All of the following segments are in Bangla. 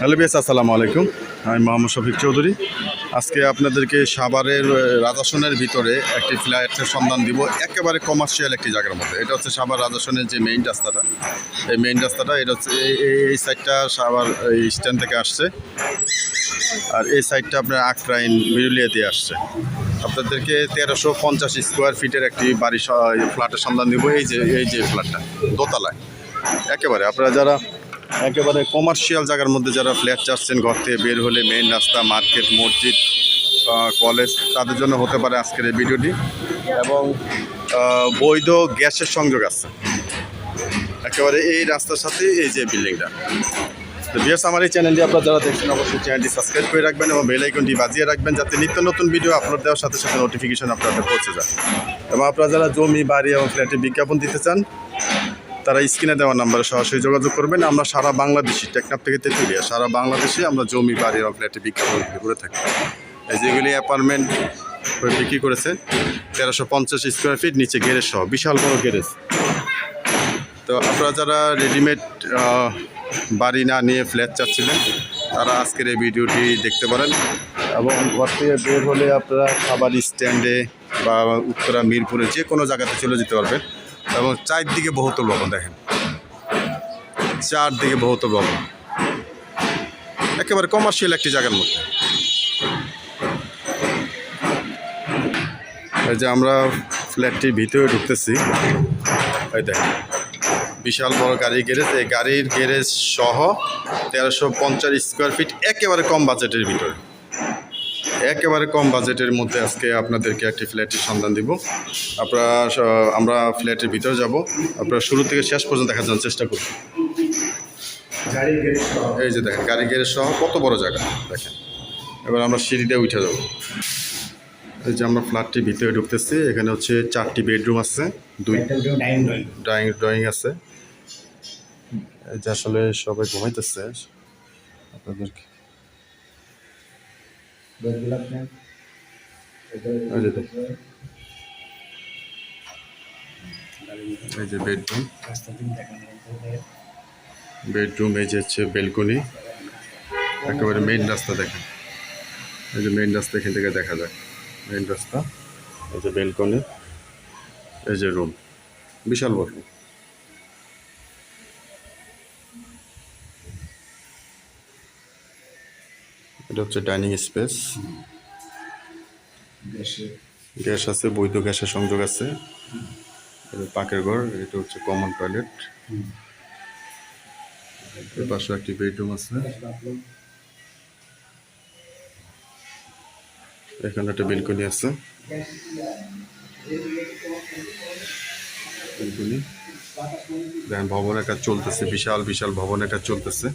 হ্যালো বেস আসসালামু আলাইকুম। আমি মোহাম্মদ শফিক চৌধুরী। আজকে আপনাদেরকে সাভারের রাজাসনের ভিতরে একটি ফ্ল্যাটের সন্ধান দিব। একেবারে কমার্শিয়াল একটি জায়গার মধ্যে। এটা হচ্ছে সাভার রাজাসনের যে মেইন রাস্তাটা। এই মেইন রাস্তাটা, এটা হচ্ছে এই- সাইডটা সাভার এই স্ট্যান্ড থেকে আসছে। আর এই সাইডটা আপনার আকরাইন বিরুলিয়া দিয়ে আসছে। আপনাদেরকে তেরোশো পঞ্চাশ স্কোয়ার ফিটের একটি বাড়ি ফ্ল্যাটের সন্ধান দিব। এই যে এই যে ফ্ল্যাটটা দোতলায়। একেবারে আপনারা যারা একেবারে কমার্শিয়াল জায়গার মধ্যে যারা ফ্ল্যাট চাচ্ছেন, ঘর থেকে বের হলে মেইন রাস্তা মার্কেট মসজিদ কলেজ তাদের জন্য হতে পারে আজকের এই ভিডিওটি এবং বৈধ গ্যাসের সংযোগ আছে। একেবারে এই রাস্তার সাথে এই যে বিল্ডিংটা তো বিয়ার্স আমার এই চ্যানেলটি আপনারা যারা দেখছেন, অবশ্যই চ্যানেলটি সাবস্ক্রাইব করে রাখবেন এবং বেল আইকনটি বাজিয়ে রাখবেন যাতে নিত্য নতুন ভিডিও আপলোড দেওয়ার সাথে সাথে নোটিফিকেশন আপনাদের পৌঁছে যায়। এবং আপনারা যারা জমি, বাড়ি এবং ফ্ল্যাটে বিজ্ঞাপন দিতে চান তারা স্ক্রিনে দেওয়া নাম্বারে সরাসরি যোগাযোগ করবেন। আমরা সারা বাংলাদেশি টেকনাফ থেকে তেঁতুলিয়া, সারা বাংলাদেশে আমরা জমি, বাড়ি এবং ফ্ল্যাটে বিজ্ঞাপন বিক্রি করে থাকি। যেগুলি অ্যাপার্টমেন্ট বিক্রি করেছে, তেরোশো পঞ্চাশ স্কোয়ার ফিট নিচে গ্যারেজ সহ, বিশাল বড় গ্যারেজ তো আপনারা যারা রেডিমেড বাড়ি না নিয়ে ফ্ল্যাট চাচ্ছিলেন, তারা আজকের এই ভিডিওটি দেখতে পারেন। এবং ঘর থেকে বের হলে আপনারা খাবার স্ট্যান্ডে বা উত্তরা মিরপুরে যে কোনো জায়গাতে চলে যেতে পারবেন। এবং চারদিকে বহুতল ভবন দেখেন। চারদিকে বহুতল ভবন একেবারে কমার্শিয়াল একটি জায়গার মধ্যে। এই যে আমরা ফ্ল্যাটটির ভিতরে ঢুকতেছি। এই দেখেন, বিশাল বড় গাড়ির গ্যারেজ। এই গাড়ির গ্যারেজ সহ তেরোশো পঞ্চাশ স্কোয়ার ফিট একেবারে কম বাজেটের ভিতরে। একেবারে কম বাজেটের মধ্যে আজকে আপনাদেরকে একটি ফ্ল্যাটের সন্ধান দিব। আপনারা আমরা ফ্ল্যাটের ভিতরে যাব। আপনারা শুরু থেকে শেষ পর্যন্ত দেখার জন্য চেষ্টা করব এই যে দেখেন গাড়ি গ্যারেজ সহ কত বড় জায়গা দেখেন। এবার আমরা সিঁড়িতে উঠে যাব। এই যে আমরা ফ্ল্যাটটির ভিতরে ঢুকতেছি এখানে হচ্ছে চারটি বেডরুম আছে দুই ড্রয়িং ড্রয়িং আছে। এই যে আসলে সবাই ঘুমাইতেছে আপনাদেরকে বেডরুম বেডরুম এই যে হচ্ছে বেলকনি একেবারে মেইন রাস্তা দেখেন। এই যে মেইন রাস্তা এখান থেকে দেখা যায়। মেইন রাস্তা, এই যে বেলকনি এই যে রুম বিশাল বড়। এটা হচ্ছে ডাইনিং স্পেস। গ্যাস। আছে বৈধ গ্যাসের সংযোগ আছে। পাকের ঘর এটা হচ্ছে কমন টয়লেট। এর পাশে একটি বেডরুম আছে। এখানে একটা বেলকনি আছে। বেলকনি। ভবনের কাজ চলতেছে বিশাল বিশাল ভবনের কাজ চলতেছে।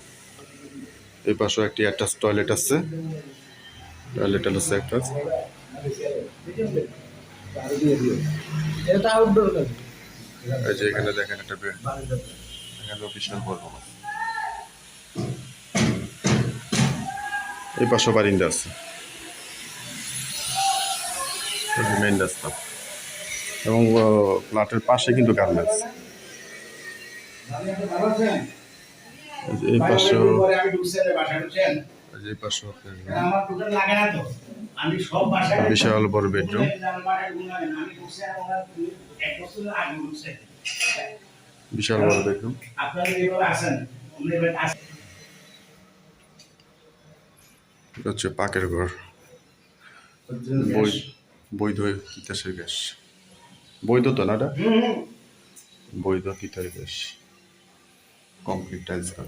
এই পাশেও একটি অ্যাটাচ টয়লেট আছে। টয়লেট আছে একটা এটা আউটডোর কাজ এই যে এখানে দেখেন একটা বেড। এখানেও বিশাল বড় এই পাশেও বারিন্দা আছে। মেইন রাস্তা। এবং ফ্ল্যাটের পাশে কিন্তু গার্মেন্টস। এই ঢুকছেন? এই যে এই পাশেও আপনার আমার দোকান লাগে না তো। আমি সব বাসায় বিশাল বড় বেডরুম বিশাল বড় বেডরুম হচ্ছে পাকের ঘর। বৈ বৈধ তিতাসের গ্যাস। বৈধ তো না বৈধ তিতাস গ্যাস। কমপ্লিট টাইলস ঘর।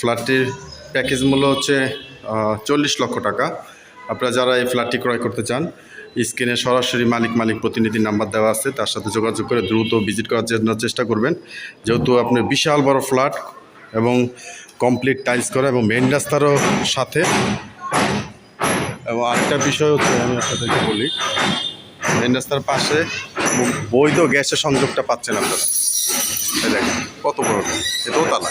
ফ্ল্যাটটির প্যাকেজ মূল্য হচ্ছে চল্লিশ লক্ষ টাকা। আপনারা যারা এই ফ্ল্যাটটি ক্রয় করতে চান, স্ক্রিনে সরাসরি মালিক মালিক প্রতিনিধির নাম্বার দেওয়া আছে, তার সাথে যোগাযোগ করে দ্রুত ভিজিট করার জন্য চেষ্টা করবেন। যেহেতু আপনি বিশাল বড় ফ্ল্যাট এবং কমপ্লিট টাইলস করা এবং মেইন রাস্তারও সাথে। এবং আরেকটা বিষয় হচ্ছে, আমি আপনাদেরকে বলি, মেইন রাস্তার পাশে বৈধ গ্যাসের সংযোগটা পাচ্ছেন আপনারা। কত বড়, এটাও তালা।